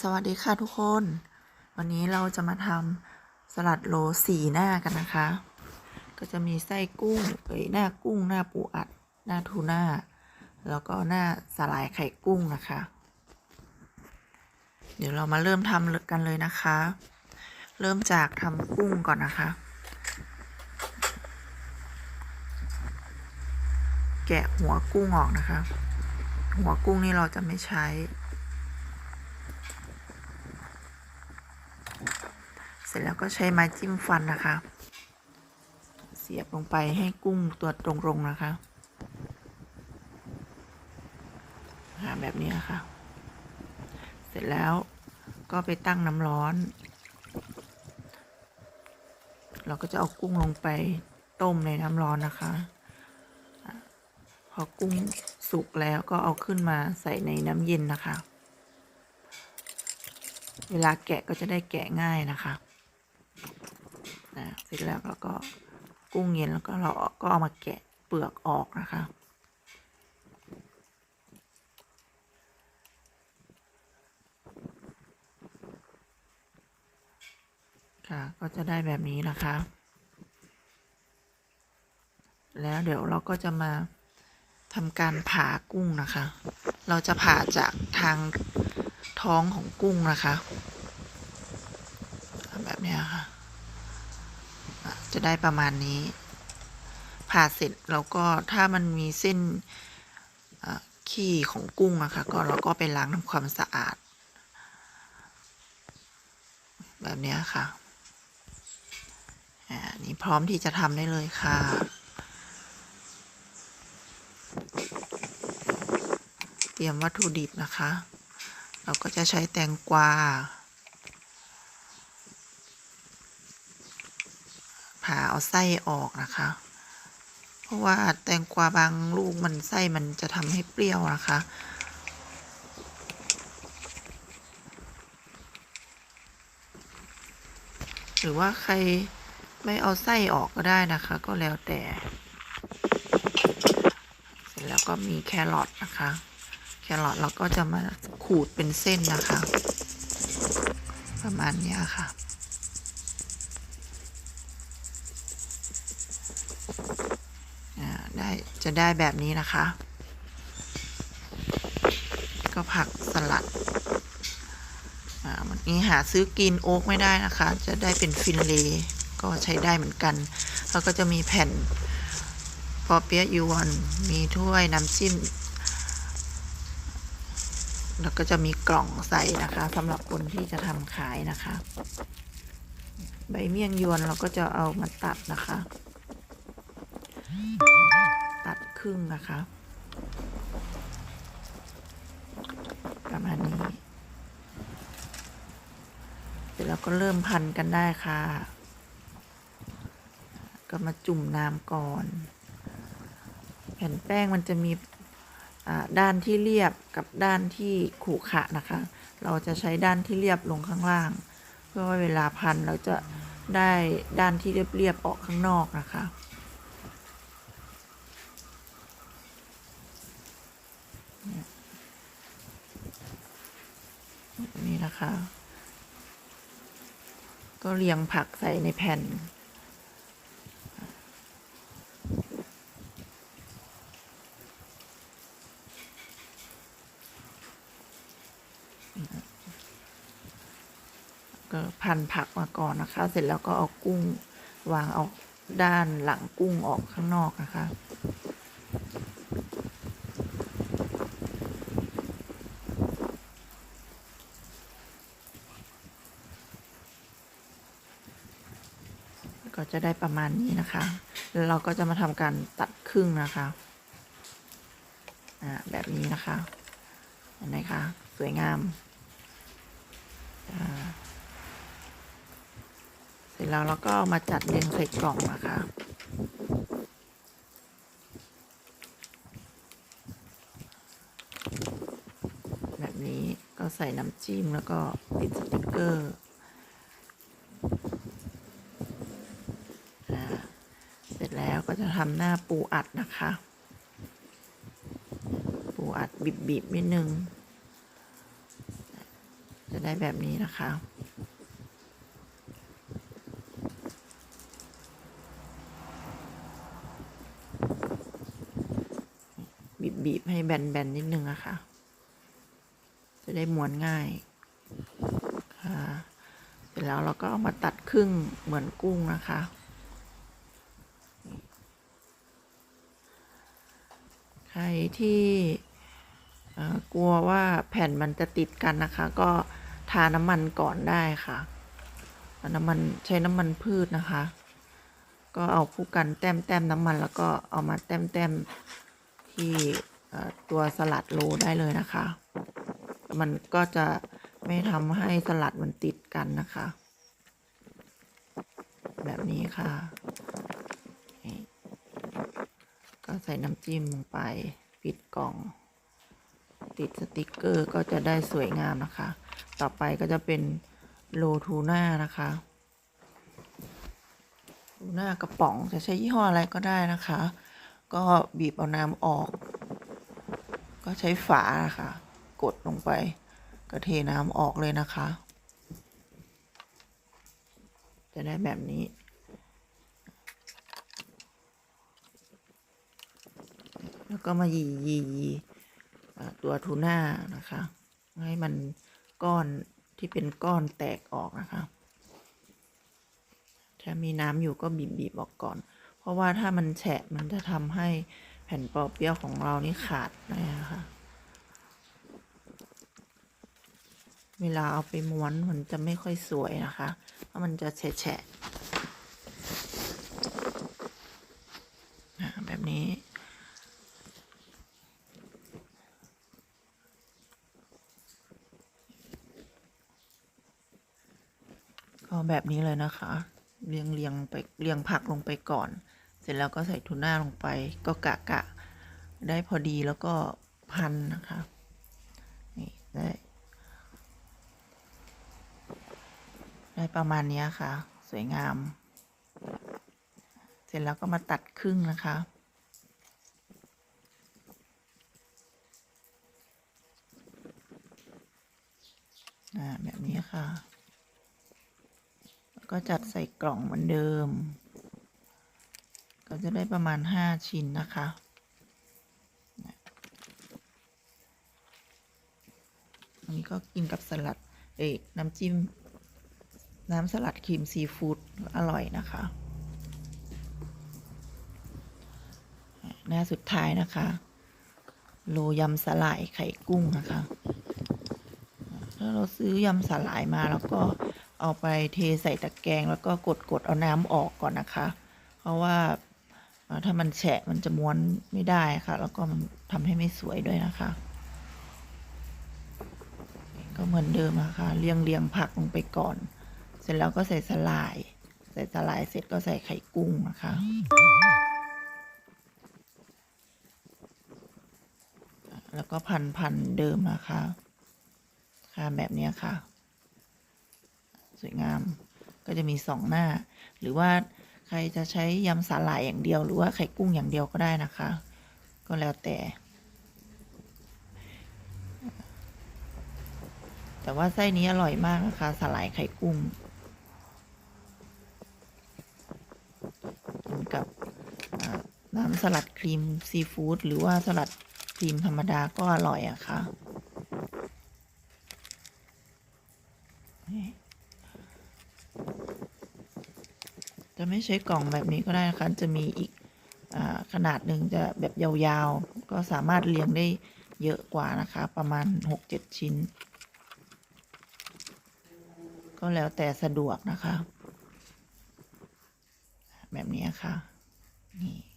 สวัสดีค่ะทุกคน วันนี้เราจะมาทำสลัดโลสีหน้ากันนะคะ ก็จะมีไส้กุ้งเอ้ยหน้ากุ้งหน้าปูอัด หน้าทูน่าแล้วก็หน้าสลายไข่กุ้งนะคะ เดี๋ยวเรามาเริ่มทำกันเลยนะคะ เริ่มจากทำกุ้งก่อนนะคะ แกะหัวกุ้งออกนะคะ หัวกุ้งนี่เราจะไม่ใช้ สร็จแล้วก็ใช้ไม้จิ้มฟันนะคะ เสียบลงไปให้กุ้งตัวตรงๆนะคะหาแบบนี้ค่ะเสร็จแล้วก็ไปตั้งน้ำร้อน เราก็จะเอากุ้งลงไปต้มในน้ำร้อนนะคะ พอกุ้งสุกแล้วก็เอาขึ้นมาใส่ในน้ำเย็นนะคะ เวลาแกะก็จะได้แกะง่ายนะคะ นะเสร็จแล้วเราก็กุ้งเย็นแล้วก็เราก็เอามาแกะเปลือกออกนะคะ ค่ะก็จะได้แบบนี้นะคะ แล้วเดี๋ยวเราก็จะมาทำการผ่ากุ้งนะคะ เราจะผ่าจากทางท้องของกุ้งนะคะทำแบบนี้ค่ะ จะได้ประมาณนี้ ผ่าเสร็จเราก็ถ้ามันมีเส้นขี้ของกุ้งอะค่ะก็เราก็ไปล้างทำความสะอาด แบบนี้ค่ะอ่านี่พร้อมที่จะทำได้เลยค่ะเตรียมวัตถุดิบนะคะ เราก็จะใช้แตงกวา ผ่าเอาไส้ออกนะคะ เพราะว่าแตงกวาบางลูกมันไส้มันจะทำให้เปรี้ยวนะคะ หรือว่าใครไม่เอาไส้ออกก็ได้นะคะ ก็แล้วแต่ เสร็จแล้วก็มีแครอทนะคะ แครอทเราก็จะมาขูดเป็นเส้นนะคะ ประมาณนี้ค่ะ อ่า ได้ จะได้แบบนี้นะคะ ก็ผักสลัดอ่าวันนี้หาซื้อกินโอ๊กไม่ได้นะคะ จะได้เป็นฟินเลก็ใช้ได้เหมือนกัน แล้วก็จะมีแผ่นพอเปี๊ยะยวน มีถ้วยน้ำจิ้ม แล้วก็จะมีกล่องใส่นะคะสำหรับคนที่จะทำขายนะคะ ใบเมี่ยงยวนเราก็จะเอามาตัดนะคะ ครึ่งนะคะ ประมาณนี้เสร็จแล้วก็เริ่มพันกันได้ค่ะ ก็มาจุ่มน้ำก่อน แผ่นแป้งมันจะมีด้านที่เรียบกับด้านที่ขรุขะนะคะ เราจะใช้ด้านที่เรียบลงข้างล่าง เพื่อว่าเวลาพันเราจะได้ด้านที่เรียบๆออกข้างนอกนะคะ นี่นะคะ ก็เรียงผักใส่ในแผ่น ก็พันผักมาก่อนนะคะ เสร็จแล้วก็เอากุ้งวางเอาด้านหลังกุ้งออกข้างนอกนะคะ ก็ จะได้ประมาณนี้นะคะแล้วเราก็จะมาทำการตัดครึ่งนะคะอ่าแบบนี้นะคะเห็นไหมคะ สวยงามเสร็จแล้วเราก็มาจัดเรียงใส่กล่องนะคะแบบนี้ก็ใส่น้ำจิ้มแล้วก็ติดสติกเกอร์ อ่าเสร็ จะทำหน้าปูอัดนะคะ ปูอัดบีบๆนิดนึง จะได้แบบนี้นะคะบีบบีบให้แบนๆนิดนึงอะค่ะ จะได้ม้วนง่ายค่ะ เสร็จแล้วเราก็เอามาตัดครึ่งเหมือนกุ้งนะคะ ใคร ที่เอ่กลัวว่าแผ่นมันจะติดกันนะคะ ก็ทาน้ำมันก่อนได้ค่ะเน้ำมันใช้น้ำมันพืชนะคะ ก็เอาผู้กันแต้มแต้มน้ำมันแล้วก็เอามาแต้มแต้มที่ตัวสลัดโลได้เลยนะคะ มันก็จะไม่ทำให้สลัดมันติดกันนะคะ แบบนี้ค่ะ ก็ใส่น้ำจิ้มลงไป ปิดกล่อง ติดสติกเกอร์ก็จะได้สวยงามนะคะ ต่อไปก็จะเป็นโลทูน่านะคะทูน่ากระป๋องจะใช้ยี่ห้ออะไรก็ได้นะคะ ก็บีบเอาน้ำออก ก็ใช้ฝานะคะ กดลงไปก็เทน้ำออกเลยนะคะ จะได้แบบนี้ แล้วก็มายียียีตัวทูน่านะคะ ให้มันก้อนที่เป็นก้อนแตกออกนะคะ ถ้ามีน้ำอยู่ก็บีบบีบออกก่อน เพราะว่าถ้ามันแฉะมันจะทำให้แผ่นปอเปี๊ยะของเรานี่ขาดนะคะเวลาเอาไปม้วนมันจะไม่ค่อยสวยนะคะ เพราะมันจะแฉะๆอะแบบนี้ ก็ แบบนี้เลยนะคะ เรียงเรียงไปเรียงผักลงไปก่อน เสร็จแล้วก็ใส่ทูน่าลงไป ก็กะกะ ได้พอดีแล้วก็พันนะคะนี่ได้ได้ประมาณนี้ค่ะ สวยงาม เสร็จแล้วก็มาตัดครึ่งนะคะ อ่า แบบนี้ค่ะ แล้ว ก็จัดใส่กล่องเหมือนเดิม ก็จะได้ประมาณห้าชิ้นนะคะอันนี้ก็กินกับสลัด เอ้น้ำจิ้ม น้ำสลัดครีมซีฟู้ดอร่อยนะคะ หน้าสุดท้ายนะคะ โลยำสลายไข่กุ้งนะคะ ถ้าเราซื้อยำสลายมาแล้วก็ เอาไปเทใส่ตะแกรงแล้วก็กดกดเอาน้ำออกก่อนนะคะ เพราะว่าถ้ามันแฉะมันจะม้วนไม่ได้ค่ะ แล้วก็มันทำให้ไม่สวยด้วยนะคะ ก็เหมือนเดิมนะคะเรียงเรียงผักลงไปก่อน เสร็จแล้วก็ใส่สลาย ใส่สลายเสร็จก็ใส่ไข่กุ้งนะคะแล้วก็พันพันเดิมนะคะ ค่ะแบบนี้ค่ะ สวยงาม ก็จะมีสองหน้า หรือว่าใครจะใช้ยำสาหร่ายอย่างเดียว หรือว่าไข่กุ้งอย่างเดียวก็ได้นะคะ ก็แล้วแต่ แต่ว่าไส้นี้อร่อยมากนะคะสาหร่ายไข่กุ้งกินกับน้ำสลัดครีมซีฟู้ดหรือว่าสลัดครีมธรรมดาก็อร่อยอะค่ะ จะไม่ใช้กล่องแบบนี้ก็ได้นะคะ จะมีอีกอขนาดหนึ่งจะแบบยาวๆ ก็สามารถเรียงได้เยอะกว่านะคะ ประมาณ 6-7 ชิ้น ก็แล้วแต่สะดวกนะคะ แบบนี้ค่ะ นี่